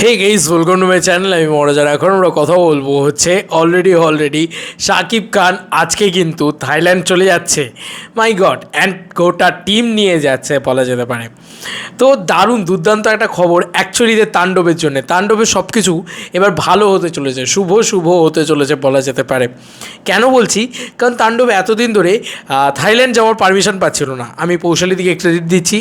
Hey guys welcome to my channel আমি মহারাজার এখন আমরা কথা বলব হচ্ছে অলরেডি অলরেডি শাকিব খান আজকে কিন্তু থাইল্যান্ড চলে যাচ্ছে। মাই গড অ্যান্ড গোটা টিম নিয়ে যাচ্ছে বলা যেতে পারে। তো দারুণ দুর্দান্ত একটা খবর অ্যাকচুয়ালিতে তাণ্ডবের জন্য। তাণ্ডবের সব কিছু এবার ভালো হতে চলেছে, শুভ শুভ হতে চলেছে বলা যেতে পারে। কেন বলছি? কারণ তাণ্ডব এতদিন ধরে থাইল্যান্ড যাওয়ার পারমিশন পাচ্ছিল না। আমি পৌশালী দিকে ক্রেডিট দিচ্ছি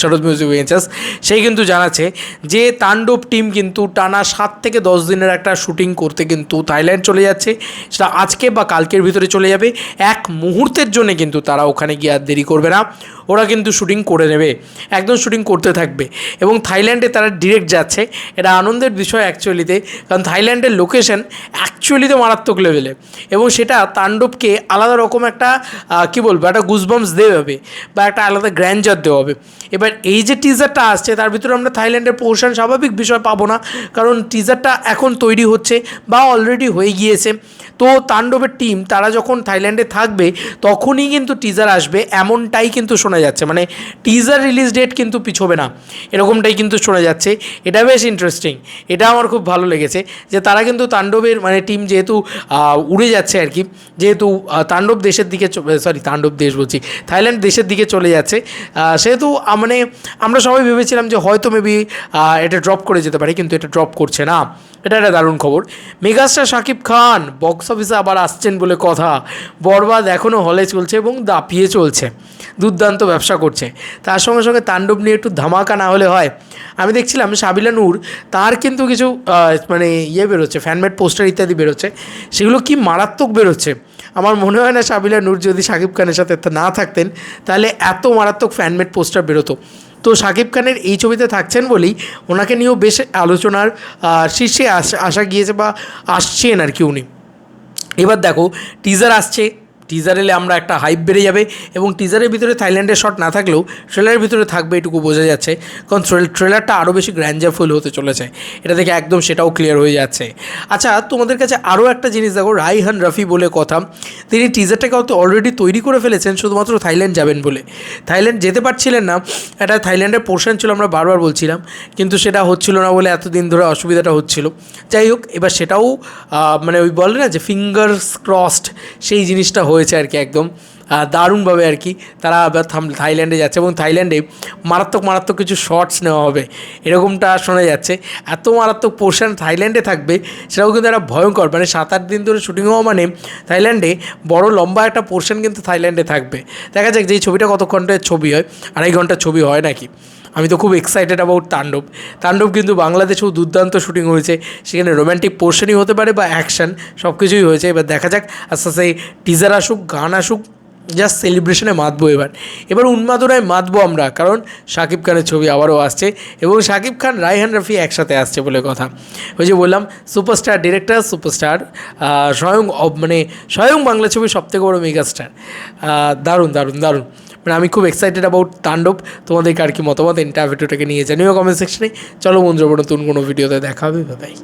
শরৎ মিউজিক ভেঞ্চার্স। সেই কিন্তু জানাচ্ছে যে তাণ্ডব টিম কিন্তু টানা সাত থেকে দশ দিনের একটা শুটিং করতে কিন্তু থাইল্যান্ড চলে যাচ্ছে। সেটা আজকে বা কালকের ভিতরে চলে যাবে। এক মুহূর্তের জন্য কিন্তু তারা ওখানে গিয়ে আর দেরি করবে না। ওরা কিন্তু শুটিং করে নেবে। একদম শুটিং করতে থাকবে। এবং থাইল্যান্ডে তারা ডিরেক্ট যাচ্ছে। এটা আনন্দের বিষয় অ্যাকচুয়ালিতে কারণ থাইল্যান্ডের লোকেশন অ্যাকচুয়ালিতে মারাত্মক লেভেলে এবং সেটা তাণ্ডবকে আলাদা রকম একটা কী বলব, একটা গুজবামস দেওয়া বা একটা আলাদা গ্র্যান্ডার দেওয়া হবে। এবার এই যে টিজারটা আসছে, তার ভিতরে আমরা থাইল্যান্ডের পোর্শন স্বাভাবিক বিষয় পাবো না। কারণ টিজারটা এখন তৈরি হচ্ছে বা অলরেডি হয়ে গিয়েছে। তো তাণ্ডবের টিম তারা যখন থাইল্যান্ডে থাকবে, তখনই কিন্তু টিজার আসবে। এমনটাই কিন্তু শোনা যাচ্ছে। মানে টিজার রিলিজ ডেট কিন্তু পিছোবে না। এরকমটাই কিন্তু শোনা যাচ্ছে। এটা বেশ ইন্টারেস্টিং এটা আমার খুব ভালো লেগেছে যে তারা কিন্তু তাণ্ডবের মানে টিম যেহেতু উড়ে যাচ্ছে আর কি, যেহেতু তাণ্ডব দেশের দিকে সরি তাণ্ডব দেশ বলছি, থাইল্যান্ড দেশের দিকে চলে যাচ্ছে। সেহেতু মানে আমরা সবাই ভেবেছিলাম যে হয়তো মেবি এটা ড্রপ করে যেতে পারে, কিন্তু এটা ড্রপ করছে না। এটা একটা দারুণ খবর। মেগাস্টার শাকিব খান বক্স অফিসে আবার আসছেন বলে কথা। বরবাদ এখনও হলে চলছে এবং দাপিয়ে চলছে। দুর্দান্ত ব্যবসা করছে। তার সঙ্গে সঙ্গে তাণ্ডব নিয়ে একটু ধামাকা না হলে হয়। আমি দেখছিলাম সাবিলা নূর, তার কিন্তু কিছু মানে ইয়ে বেরোচ্ছে ফ্যানমেড পোস্টার ইত্যাদি বেরোচ্ছে। সেগুলো কি মারাত্মক বেরোচ্ছে? আমার মনে হয় না সাবিলা নূর যদি শাকিব খানের সাথে না থাকতেন, তাহলে এত মারাত্মক ফ্যানমেড পোস্টার বেরোতো। তো শাকিব খানের এই ছবিতে থাকছেন বলেই ওনাকে নিয়েও বেশ আলোচনার শীর্ষে আসা গিয়েছে বা আসছেন আর কি উনি। এবার দেখো টিজার আসছে টিজার এলে আমরা একটা হাইপ বেড়ে যাবে এবং টিজারের ভিতরে থাইল্যান্ডের শট না থাকলেও ট্রেলারের ভিতরে থাকবে এটুকু বোঝা যাচ্ছে। কারণ ট্রেল ট্রেলারটা আরও বেশি গ্র্যান্ডারফুল হতে চলেছে। এটা থেকে একদম সেটাও ক্লিয়ার হয়ে যাচ্ছে। আচ্ছা তোমাদের কাছে আরও একটা জিনিস দেখো, রাইহান রফি বলে কথা। তিনি টিজারটাকে হয়তো অলরেডি তৈরি করে ফেলেছেন, শুধুমাত্র থাইল্যান্ড যাবেন বলে। থাইল্যান্ড যেতে পারছিলেন না এটা থাইল্যান্ডের পোর্শন ছিল, আমরা বারবার বলছিলাম। কিন্তু সেটা হচ্ছিল না বলে এতদিন ধরে অসুবিধাটা হচ্ছিল। যাই হোক, এবার সেটাও মানে ওই বলে না যে ফিঙ্গার্স ক্রসড সেই জিনিসটা হয়েছে আর কি একদম দারুণভাবে আর কি। তারা আবার থাইল্যান্ডে যাচ্ছে এবং থাইল্যান্ডে মারাত্মক মারাত্মক কিছু শর্টস নেওয়া হবে। এরকমটা শোনা যাচ্ছে। এত মারাত্মক পোর্শন থাইল্যান্ডে থাকবে, সেটাও কিন্তু একটা ভয়ঙ্কর। মানে সাত আট দিন ধরে শুটিং হওয়া মানে থাইল্যান্ডে বড়, লম্বা একটা পোর্শন কিন্তু থাইল্যান্ডে থাকবে। দেখা যাক যে এই ছবিটা কত ঘণ্টার ছবি হয়, আড়াই ঘণ্টার ছবি হয় নাকি। আমি তো খুব এক্সাইটেড অ্যাবাউট তাণ্ডব। তাণ্ডব কিন্তু বাংলাদেশেও দুর্দান্ত শুটিং হয়েছে। সেখানে রোম্যান্টিক পোর্শনই হতে পারে বা অ্যাকশন সব কিছুই হয়েছে। এবার দেখা যাক, আস্তে আস্তে টিজার আসুক, গান আসুক জাস্ট সেলিব্রেশনে মাতবো এবার। এবার উন্মাদনায় মাতবো আমরা, কারণ শাকিব খানের ছবি আবারও আসছে এবং শাকিব খান, রায়হান রফি একসাথে আসছে বলে কথা। ওই যে বললাম সুপারস্টার ডিরেক্টর সুপারস্টার স্বয়ং মানে স্বয়ং বাংলা ছবির সবথেকে বড় মেগাস্টার দারুণ দারুণ দারুণ। মানে আমি খুব এক্সাইটেড অ্যাবাউট তাণ্ডব। তোমাদেরকে আর কি মতামত ইন্টারভিউটাকে নিয়ে জানিও কমেন্ট সেকশনে চলো বন্ধুরা নতুন কোনো ভিডিওতে দেখা হবে বাই